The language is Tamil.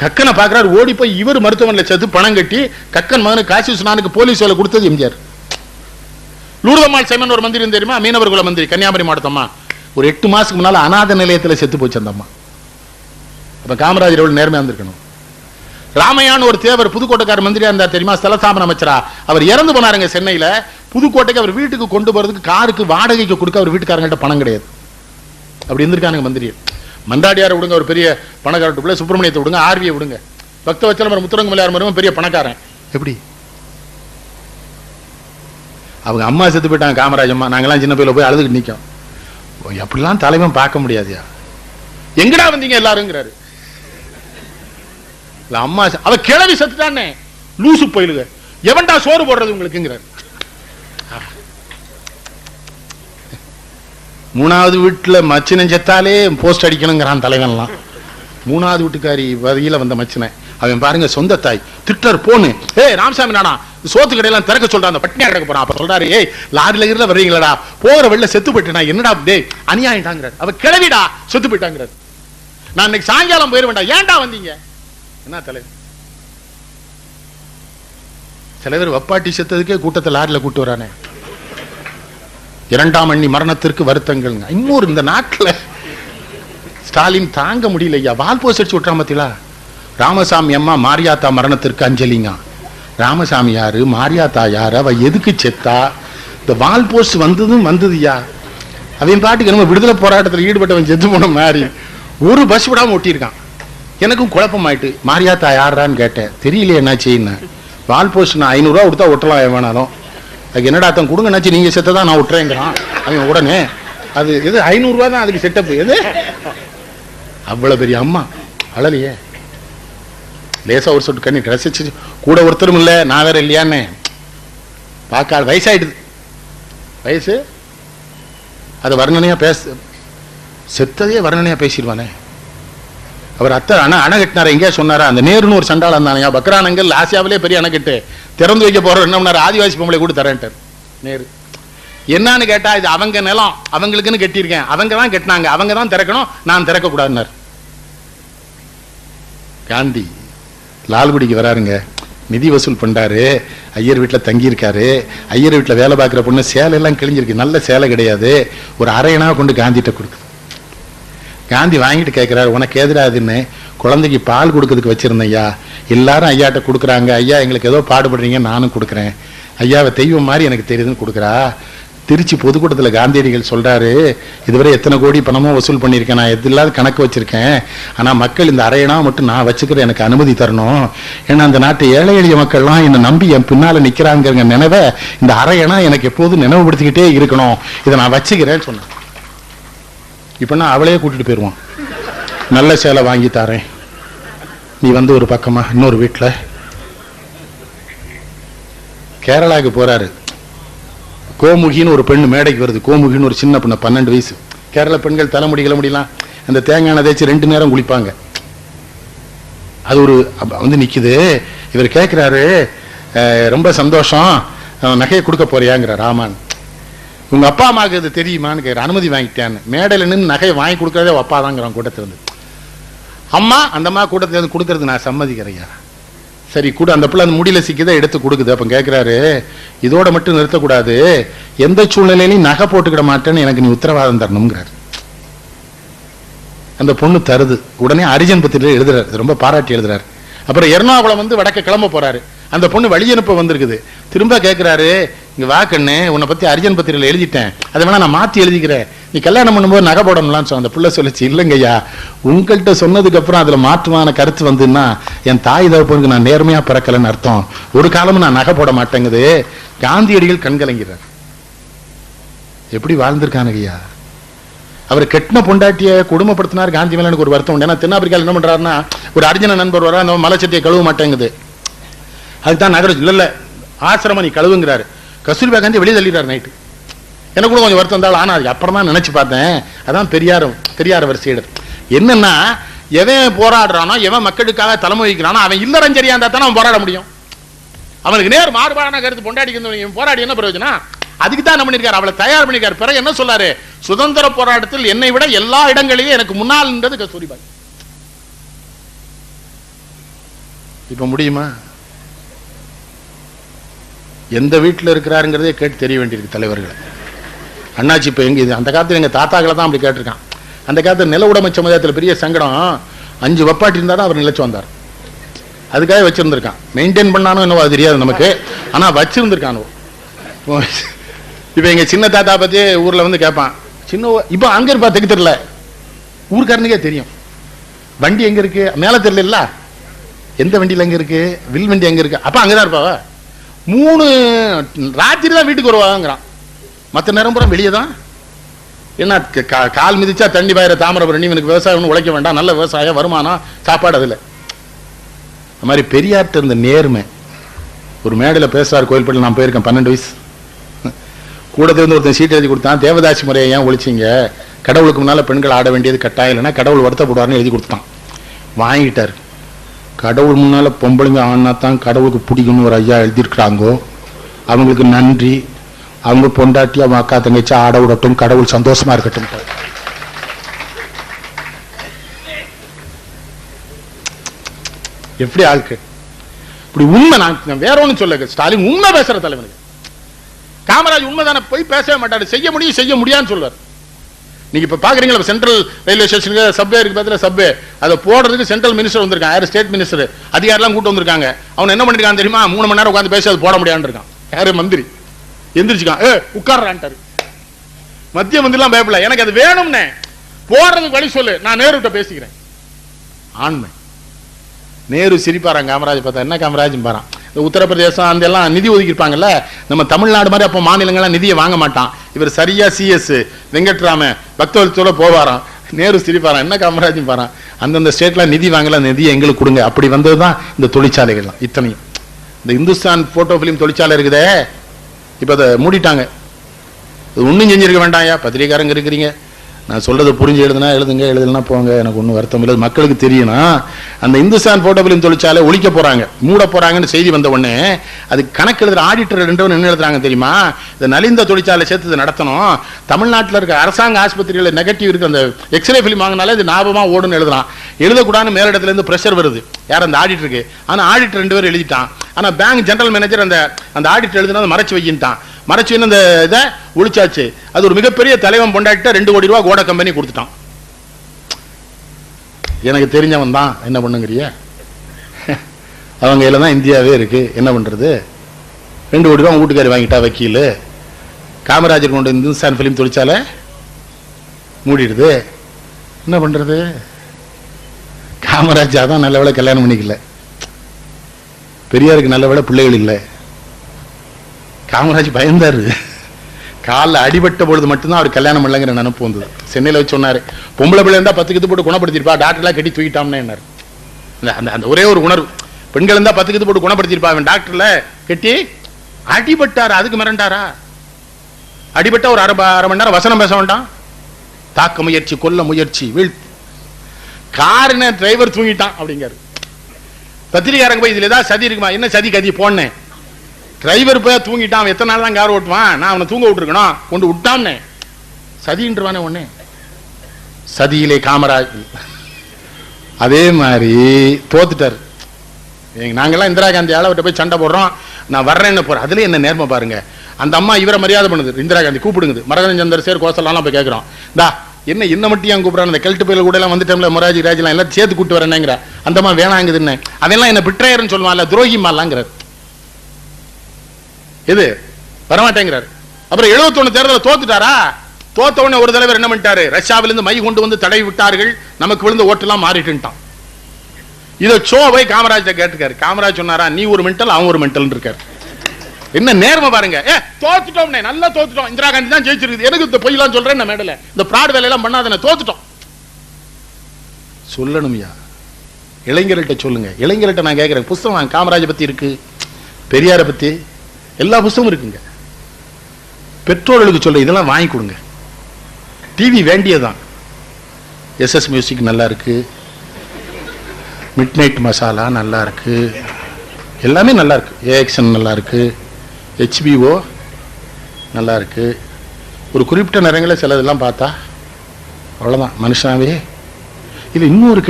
கக்கனை பார்க்குறாரு ஓடி போய் இவர் மருத்துவமனையில் சேர்த்து பணம் கட்டி கக்கன் மகனுக்கு காசி விஸ்வநாதனுக்கு போலீஸ் வேலை கொடுத்தது எம்ஜிஆர். லூர்தம்மாள் சைமன் ஒரு மந்திரி தெரியுமா? மீனவர்குல மந்திரி கன்னியாகுமரி மாவட்டத்தம்மா. ஒரு எட்டு மாதத்துக்கு முன்னால் அநாத நிலையத்தில் செத்து போச்சு அந்த அம்மா அப்ப காமராஜர் எவ்வளோ நேர்மையா இருந்திருக்கணும். ராமையான்னு ஒரு தேவர் புதுக்கோட்டைக்கார மந்திரியா இருந்தார் தெரியுமா? ஸ்தலஸ்தாபன அமைச்சரா. அவர் இறந்து போனாருங்க சென்னையில. புதுக்கோட்டைக்கு அவர் வீட்டுக்கு கொண்டு போறதுக்கு காருக்கு வாடகைக்கு கொடுக்க அவர் வீட்டுக்காரங்கள்ட்ட பணம் கிடையாது. அப்படி இருந்திருக்கானுங்க மந்திரியை மந்தாடியாரை விடுங்க ஒரு பெரிய பணக்காரட்டு பிள்ளை சுப்பிரமணியத்தை விடுங்க ஆர்வியை விடுங்க. பக்த வச்சலம் முத்துரங்க மலையார் மருமகன் பெரிய பணக்காரன். எப்படி? அவங்க அம்மா செத்து போயிட்டாங்க காமராஜ் அம்மா. நாங்கெல்லாம் சின்ன பையில போய் அழுதுகிட்டு நிற்கும் எப்படிலாம் தலைவன் பார்க்க முடியாதுயா? எங்கடா வந்தீங்க எல்லாருங்கிறாரு. அம்மா அவ கிளவி செத்துட்டானே. லூசு போயிலுங்க. எவன்டா சோறு போடுறது உங்களுக்குங்கிறாரு மூணாவது வீட்டுல மச்சினன் செத்தாலே போஸ்ட் அடிக்கணுங்கிறான் தலைவன்லாம். மூணாவது வீட்டுக்காரி வரியில வந்த மச்சினன் அவன் பாருங்க சொந்த தாய். திட்டர் போனு ஏய் ராமசாமி நானா? சோத்து கடையெல்லாம் திறக்க சொல்றான். அந்த பட்டினியா கிடக்க போறான். அப்ப சொல்றாரு ஏய் லாரில இருல வர்றீங்களடா? போற வெளில செத்து போயிட்டேனா? என்னடா டே அநியாயிட்டாங்கிறார் அவ கிளவிடா செத்து போயிட்டாங்கிறார். நான் இன்னைக்கு சாயங்காலம் போயிருவேன்டா ஏன்டா வந்தீங்க? என்ன தலைவர் தலைவர் வப்பாட்டி செத்ததுக்கே கூட்டத்தை லாரில கூட்டு வரானே. இரண்டாம் அண்ணி மரணத்திற்கு வருத்தங்கள் இன்னொரு இந்த நாட்டுல ஸ்டாலின் தாங்க முடியல ஐயா. வால் போஸ் அடிச்சு விட்டுறான் பாத்தீங்களா? ராமசாமி அம்மா மாரியாத்தா மரணத்திற்கு அஞ்சலிங்க. ராமசாமி யாரு? மாரியாத்தா யாரு? அவ எதுக்கு செத்தா? இந்த வால் போஸ்ட் வந்ததும் வந்ததுயா அவன் பாட்டுக்கு நம்ம விடுதலை போராட்டத்தில் ஈடுபட்டவன் செத்து போன மாதிரி. ஒரு பஸ் விடாமல் ஒட்டியிருக்கான். எனக்கும் குழப்பமாயிட்டு மாரியாத்தா யாரான்னு கேட்டேன். தெரியலையே என்ன? என்னாச்சுன்னு வால் போஸ்ட் நான் ஐநூறுரூவா கொடுத்தா ஒட்டலாம் வேணாலும் அதுக்கு என்னடா அத்தன் கொடுங்க நீங்கள் நீங்க செத்ததா நான் விட்டுறேங்கிறான். அவன் உடனே அது எது ஐநூறுரூவா தான் அதுக்கு செட்டப் எது? அவ்வளவு பெரிய அம்மா. அழலையே. லேசா ஒரு சொட்டு கண்ணி ரசிச்சு கூட ஒருத்தரும் இல்லை நான் வேற இல்லையான்னு. பார்க்க வயசாயிடுது. வயசு? அது வர்ணனையா பேச செத்ததே வர்ணனையா பேசிடுவானே. அவர் அத்தை அணை அணை கட்டினார் எங்கேயா சொன்னாரா? அந்த நேருன்னு ஒரு சண்டாளம் இருந்தானயா பக்ரானங்கள் ஆசியாவிலே பெரிய அணைக்கட்டு திறந்து வைக்க போற என்ன பண்ணார்? ஆதிவாசி பொம்பளை கூட தரேன்ட்டார். நேரு. என்னன்னு கேட்டா இது அவங்க நிலம். அவங்களுக்குன்னு கட்டியிருக்கேன். அவங்க தான் கட்டினாங்க. அவங்க தான் திறக்கணும். நான் திறக்க காந்தி லால்குடிக்கு வராருங்க. நிதி வசூல் பண்றாரு. ஐயர் வீட்டில் தங்கியிருக்காரு. ஐயர் வீட்டில் வேலை பார்க்குற பொண்ணு சேலையெல்லாம் கிழிஞ்சிருக்கு. நல்ல சேலை கிடையாது. ஒரு அரையனாக கொண்டு காந்திகிட்ட கொடுக்குது. காந்தி வாங்கிட்டு கேட்குறாரு உனக்கு எதிராதுன்னு குழந்தைக்கு பால் கொடுக்கறதுக்கு வச்சிருந்தேன் ஐயா எல்லாரும் ஐயாட்ட கொடுக்குறாங்க. ஐயா எங்களுக்கு ஏதோ பாடுபடுறீங்க நானும் கொடுக்குறேன். ஐயாவை தெய்வம் மாதிரி எனக்கு தெரியுதுன்னு கொடுக்குறா. திருச்சி பொதுக்கூட்டத்தில் காந்தியடிகள் சொல்கிறாரு இதுவரை எத்தனை கோடி பணமோ வசூல் பண்ணியிருக்கேன். நான் எது இல்லாத கணக்கு வச்சுருக்கேன். ஆனால் மக்கள் இந்த அரையணா மட்டும் நான் வச்சுக்கிற எனக்கு அனுமதி தரணும். ஏன்னா அந்த நாட்டு ஏழை எளிய மக்கள்லாம் என்னை நம்பி என் பின்னால் நிற்கிறாங்கிற நினைவை இந்த அரையனா எனக்கு எப்போதும் நினைவுபடுத்திக்கிட்டே இருக்கணும். இதை நான் வச்சுக்கிறேன்னு சொன்னேன் இப்போனா அவளையே கூட்டிட்டு போயிடுவான் நல்ல சேலை வாங்கி தரேன். நீ வந்து ஒரு பக்கமா இன்னொரு வீட்டில் கேரளாவுக்கு போறாரு. கோமுகின்னு ஒரு பெண்ணு மேடைக்கு வருது. கோமுகின்னு ஒரு சின்ன பொண்ணு பன்னெண்டு வயசு. கேரள பெண்கள் தலைமுடி கிளமுடிலாம் அந்த தேங்காய் தேய்ச்சி ரெண்டு நேரம் குளிப்பாங்க. அது ஒரு வந்து நிக்குது. இவர் கேட்கிறாரு ரொம்ப சந்தோஷம். நகையை கொடுக்க போறியாங்கிற ராமான். உங்க அப்பா அம்மாவுக்கு இது தெரியுமான்னு கேட்குற அனுமதி வாங்கிட்டேன்னு. மேடையில் நின்று நகையை வாங்கி கொடுக்கறதே அப்பா தாங்கிறான் கூட்டத்திலேருந்து அம்மா அந்த அம்மா கூட்டத்திலேருந்து கொடுக்கறது நான் சம்மதிக்கிறையா சரி கூட. அந்த பிள்ளை அந்த முடியல சிக்கிதை எடுத்து கொடுக்குது. அப்ப கேட்குறாரு இதோட மட்டும் நிறுத்தக்கூடாது. எந்த சூழ்நிலையிலையும் நகை போட்டுக்கிட மாட்டேன்னு எனக்கு நீ உத்தரவாதம் தரணுங்கிறார் அந்த பொண்ணு தருது. உடனே அரிஜன் பத்திரிகை எழுதுறாரு. ரொம்ப பாராட்டி எழுதுறாரு. அப்புறம் எர்ணாகுளம் வந்து வடக்க கிளம்ப போறாரு. அந்த பொண்ணு வழி அனுப்ப வந்திருக்குது. திரும்ப கேட்கிறாரு இங்க வா கண்ணு உன்னை பத்தி அர்ஜன் பத்திரிகையில் எழுதிட்டேன். அதை வேணா நான் மாத்தி எழுதிக்கிறேன். நீ கல்யாணம் பண்ணும்போது நகை போடணும்லான்னு சொன்ன அந்த புள்ள சொல்லிச்சு இல்லைங்கய்யா உங்கள்கிட்ட சொன்னதுக்கு அப்புறம் அதுல மாற்றமான கருத்து வந்துன்னா என் தாய் தகப்பனுக்கு நான் நேர்மையா பிறக்கலைன்னு அர்த்தம். ஒரு காலமும் நான் நகை போட மாட்டேங்குது. காந்தியடிகள் கண்கலங்கிறேன் எப்படி வாழ்ந்திருக்கானுங்க ஐயா அவர் கெட்டின பொண்டாட்டிய குடும்பப்படுத்தினார் காந்தி மேலே எனக்கு ஒரு வருத்தம் உண்டு. ஏன்னா தென்னாப்பிரிக்காவில் என்ன பண்றாருன்னா ஒரு அர்ஜுன நண்பர் வரா அந்த மலைச்சட்டியை கழுவ மாட்டேங்குது. அதுதான் நகர இல்லை இல்லை ஆசிரமம் நீ கழுவுங்கிறாரு. கஸ்தூரிபா காந்தி வெளியே தள்ளிடுறாரு நைட்டு எனக்கு கூட கொஞ்சம் வருத்தம் இருந்தாலும் ஆனால் அதுக்கு அப்புறம் தான் நினச்சி பார்த்தேன். அதான் பெரியார் பெரியார் அவர் சீடர் என்னன்னா எவன் போராடுறானோ எவன் மக்களுக்காக தலைமை வைக்கிறானோ அவன் இல்லறஞ்சரியா இருந்தால் தானே அவன் போராட முடியும். அவனுக்கு நேர் மாறுபாடான கருத்து பொண்டாடிக்கு போராடி என்ன பிரயோஜனம்? அதுக்கு தான் என்ன பண்ணிருக்காரு? அவளை தயார் பண்ணிருக்காரு. பிறகு என்ன சொல்லாரு? சுதந்திர போராட்டத்தில் என்னை விட எல்லா இடங்களிலும் எனக்கு முன்னால் நின்றது கஸ்தூரிபாய் இப்ப முடியுமா? எந்த வீட்டில் இருக்கிறாருங்கிறதே கேட்டு தெரிய வேண்டியிருக்கு தலைவர்களை. அண்ணாச்சி இப்போ எங்க இது? அந்த காலத்துல எங்க தாத்தாக்களை தான் அப்படி கேட்டிருக்கான். அந்த காலத்துல நில உடைமை சமுதாயத்தில் பெரிய சங்கடம். அஞ்சு வப்பாட்டி இருந்தா தான் அவர் நிலச்சி வந்தார். அதுக்காக வச்சிருந்திருக்கான். மெயின்டைன் பண்ணானோ என்னவோ அது தெரியாது நமக்கு. ஆனா வச்சுருந்துருக்கானோ. இப்போ எங்க சின்ன தாத்தா பற்றி ஊரில் வந்து கேட்பான் சின்ன இப்போ அங்க இருப்பா தெக்கு தெரியல ஊருக்காரனுக்கே தெரியும். வண்டி எங்க இருக்கு? மேலே தெரில எந்த வண்டியில எங்க இருக்கு? வில் வண்டி எங்க இருக்கு? அங்கே அங்கதான் இருப்பாவா? மூணு ராத்திரி தான் வீட்டுக்கு வருவாங்கிறான். மற்ற நேரம் பூரா வெளியே தான் என்ன கா- கால் மிதிச்சா தண்ணி பாயிர தாமிரபரணி இவனுக்கு விவசாயம் உழைக்க வேண்டாம். நல்ல விவசாயம் வருமானம் சாப்பாடு அதில். அது மாதிரி பெரியார்ட்ட இருந்த நேர்மை. ஒரு மேடையில் பேசுகிறார் கோயில்பட்டியில் நான் போயிருக்கேன் பன்னெண்டு வயசு. கூட இருந்து ஒருத்தன் சீட் எழுதி கொடுத்தான். தேவதாசி முறையை ஏன் ஒழிச்சிங்க? கடவுளுக்கு முன்னால் பெண்கள் ஆட வேண்டியது கட்டாயம் இல்லைன்னா கடவுள் வருத்தப்படுவார்னு எழுதி கொடுத்தான் வாங்கிட்டார். கடவுள் முன்னால பொம்பளைங்க ஆனா தான் கடவுளுக்கு பிடிக்கும்னு ஒரு ஐயா எழுதியிருக்கிறாங்கோ? அவங்களுக்கு நன்றி. அவங்க பொண்டாட்டி அவங்க அக்கா தங்கச்சி ஆட விடட்டும். கடவுள் சந்தோஷமா இருக்கட்டும். எப்படி ஆளுக்கு? இப்படி உண்மை நான் வேற ஒண்ணும் சொல்ல ஸ்டாலின் உண்மை பேசுற தலைவனுக்கு. காமராஜ் உண்மைதானே? போய் பேசவே மாட்டாரு. செய்ய முடியும் செய்ய முடியாதுன்னு சொல்லுவார். நீங்க இப்ப பாக்குறீங்களா சென்ட்ரல் ரயில்வே ஸ்டேஷனுக்கு சப்வே இருக்கு பார்த்தா சப்வே அதை போடுறதுக்கு சென்ட்ரல் மினிஸ்டர் வந்திருக்கான் யாரு? ஸ்டேட் மினிஸ்டர் அதிகாரிலாம் கூட்டு வந்திருக்காங்க. அவன் என்ன பண்ணிருக்கான் தெரியுமா? மூணு மணி நேரம் உட்காந்து பேசி அது போட முடியான்னு இருக்கான். யாரு? மந்திரி. எந்திரிச்சுக்கான். ஏ உட்கார்றான்ட்டாரு. மத்திய மந்திரிலாம் பயப்படல. எனக்கு அது வேணும்னே. போடுறதுக்கு வழி சொல்லு. நான் நேருகிட்ட பேசிக்கிறேன். ஆண்மை. நேரு சிரிப்பாரான் காமராஜ். பார்த்தா என்ன காமராஜ் பாரான். உத்தரப்பிரதேசம் அந்த எல்லாம் நிதி ஒதுக்கியிருப்பாங்கல்ல நம்ம தமிழ்நாடு மாதிரி அப்போ மாநிலங்கள்லாம் நிதியை வாங்க மாட்டான். இவர் சரியா சிஎஸ் வெங்கட்ராம பக்தவத்தோட போவாராம். நேரு சிரிப்பாராம் என்ன காமராஜ் பாரான். அந்தந்த ஸ்டேட்லாம் நிதி வாங்கல அந்த நிதியை எங்களுக்கு கொடுங்க. அப்படி வந்தது தான் இந்த தொழிற்சாலைகள்லாம் இத்தனையும். இந்த இந்துஸ்தான் போட்டோ ஃபிலிம் தொழிற்சாலை இருக்குதே. இப்போ அதை மூடிட்டாங்க. ஒன்றும் செஞ்சிருக்க வேண்டாம்யா பத்திரிகாரங்க இருக்கிறீங்க. நான் சொல்றதை புரிஞ்சு எழுதுனா எழுதுங்க எழுதுனா போங்க எனக்கு ஒன்றும் வருத்தம் இல்லை. மக்களுக்கு தெரியும்னா அந்த இந்துஸ்தான் போட்டோ பிலிம் தொழிற்சாலை ஒழிக்க போறாங்க. மூட போறாங்கன்னு செய்தி வந்த உடனே அது கணக்கு எழுதுற ஆடிட்டர் ரெண்டு என்ன எழுதுறாங்க தெரியுமா? இந்த நலிந்த தொழிற்சாலை சேர்த்து இதை நடத்தணும். தமிழ்நாட்டில் இருக்க அரசாங்க ஆஸ்பத்திரியில் நெகட்டிவ் இருக்கு. அந்த எக்ஸ்ரே ஃபிலிம் வாங்கினாலே இது ஞாபகமா ஓடுன்னு எழுதுறான் எழுதக்கூடாதுன்னு மேலிடத்துல இருந்து ப்ரெஷர் வருது. யார் அந்த ஆடிட்டருக்கு ஆனால் ஆடிட்டர் ரெண்டு பேரும் எழுதிட்டான். ஆனால் பேங்க் ஜெனரல் மேனேஜர் அந்த அந்த ஆடிட்டர் எழுதுனா மறைச்சு வைக்கின்ட்டான் மறைச்சு வைன்னு அந்த இதை ஒழிச்சாச்சு. அது ஒரு மிகப்பெரிய தலைவன் பொண்டாட்டிட்ட ரெண்டு கோடி ரூபா கோட கம்பெனி கொடுத்துட்டான். எனக்கு தெரிஞ்சவன் தான். என்ன பண்ணுங்கிறிய? அவங்க கையில தான் இந்தியாவே இருக்கு. என்ன பண்றது? ரெண்டு கோடி ரூபா வீட்டுக்காரி வாங்கிட்டா வக்கீல். காமராஜர் கொண்டு இந்துஸ்தான் பிலிம் தொழிற்சாலை மூடிடுது. என்ன பண்றது? காமராஜா தான் நல்ல வேளை கல்யாணம் பண்ணிக்கல. பெரியாருக்கு நல்ல வேளை பிள்ளைகள் இல்லை. காமராஜ் பயந்தாரு. காலில் அடிபட்ட பொழுது மட்டும்தான் அவர் கல்யாணம் இல்லைங்கிற நினப்பு வந்தது. சென்னையில் வச்சு சொன்னார் பொம்பளை பிள்ளை இருந்தா பத்து கத்து போட்டு குணப்படுத்திருப்பா டாக்டர்லாம் கட்டி தூக்கிட்டாம்னே என்னார். அந்த அந்த ஒரே ஒரு உணர்வு. பெண்கள் இருந்தா பத்து கத்து போட்டு குணப்படுத்திருப்பா அவன் டாக்டர்ல கட்டி அடிபட்டாரா அதுக்கு மிரண்டாரா? அடிபட்ட ஒரு அரை அரை மணி நேரம் வசனம் பேச வேண்டாம். தாக்க முயற்சி கொல்ல முயற்சி வீழ்த்து. காருன்னு டிரைவர் தூங்கிட்டான் அப்படிங்காரு பத்திரிகாரங்க போய் இதில் ஏதாவது சதி இருக்குமா? என்ன சதி கதி? போனேன் டிரைவர் போய் தூங்கிட்டான் அவன் எத்தனை நாள் தான் கார் ஓட்டுவான்? நான் அவனை தூங்க விட்டுருக்கணும். கொண்டு விட்டான்னே. சதின்றவானே ஒண்ணே சதியிலே காமராஜ். அதே மாதிரி தோத்துட்டார். நாங்கெல்லாம் இந்திரா காந்தி ஆளவர்கிட்ட போய் சண்டை போடுறோம். நான் வர்றேன்னு போறேன். அதுல என்ன நேர்மை பாருங்க. அந்த அம்மா இவரை மரியாதை பண்ணுது. இந்திரா காந்தி கூப்பிடுங்குது. மரகன் சந்தர் சேர் கோசலாம் போய் கேட்கிறோம் தா என்ன என்ன மட்டும் ஏன் கூப்பிடுறான்? அந்த கெல்ட்டு பயில கூட எல்லாம் வந்துட்டோம்ல மொராஜி ராஜெல்லாம் எல்லாம் சேர்த்து கூட்டு வரேனேங்கிற அந்த அம்மா வேணாங்குதுன்னு. அதெல்லாம் என்ன பிட்ரையர்னு சொல்லுவான்ல துரோகிமாலாங்கிறார் எது? வரமாட்டேங்கிறாரு. அப்புறம் 71 தேர்தலில் தோத்துட்டாரா? தோத்த உடனே ஒரு தலைவர் என்ன பண்ணிட்டாரு? ரஷ்யாவிலிருந்து மை கொண்டு வந்து தடை விட்டார்கள். நமக்கு விழுந்த ஓட்டெல்லாம் மாறிட்டுட்டான் இதை சோ போய் காமராஜ் கேட்டுக்காரு காமராஜ் சொன்னாரா? நீ ஒரு மென்டல் அவன் ஒரு மென்டல் இருக்காரு. என்ன நேர்மை பாருங்க. ஏ தோத்துட்டோம்னே நல்லா தோத்துட்டோம். இந்திரா காந்தி தான் ஜெயிச்சிருக்குது. எனக்கு இந்த பொய்லாம் சொல்றேன் நான் மேடல. இந்த பிராட் வேலையெல்லாம் பண்ணாதன தோத்துட்டோம். சொல்லணும்யா. இளைஞர்கிட்ட சொல்லுங்க. இளைஞர்கிட்ட நான் கேட்கிறேன் புஸ்தகம் காமராஜ் பத்தி இருக்கு. பெரியாரை பத்தி. எல்லா புஸ்தகமும் இருக்குங்க. பெற்றோர்களுக்கு சொல்ல இதெல்லாம் வாங்கி கொடுங்க. டிவி வேண்டியதுதான். எஸ்எஸ் மியூசிக் நல்லா இருக்கு. மிட் நைட் மசாலா நல்லா இருக்கு. எல்லாமே நல்லா இருக்கு. ஏஎக்ஷன் நல்லா இருக்கு. ஹெச்பிஓ நல்லா இருக்கு. ஒரு குறிப்பிட்ட நேரங்களில் சிலதெல்லாம் பார்த்தா அவ்வளோதான் மனுஷனாவே. இது இன்னொரு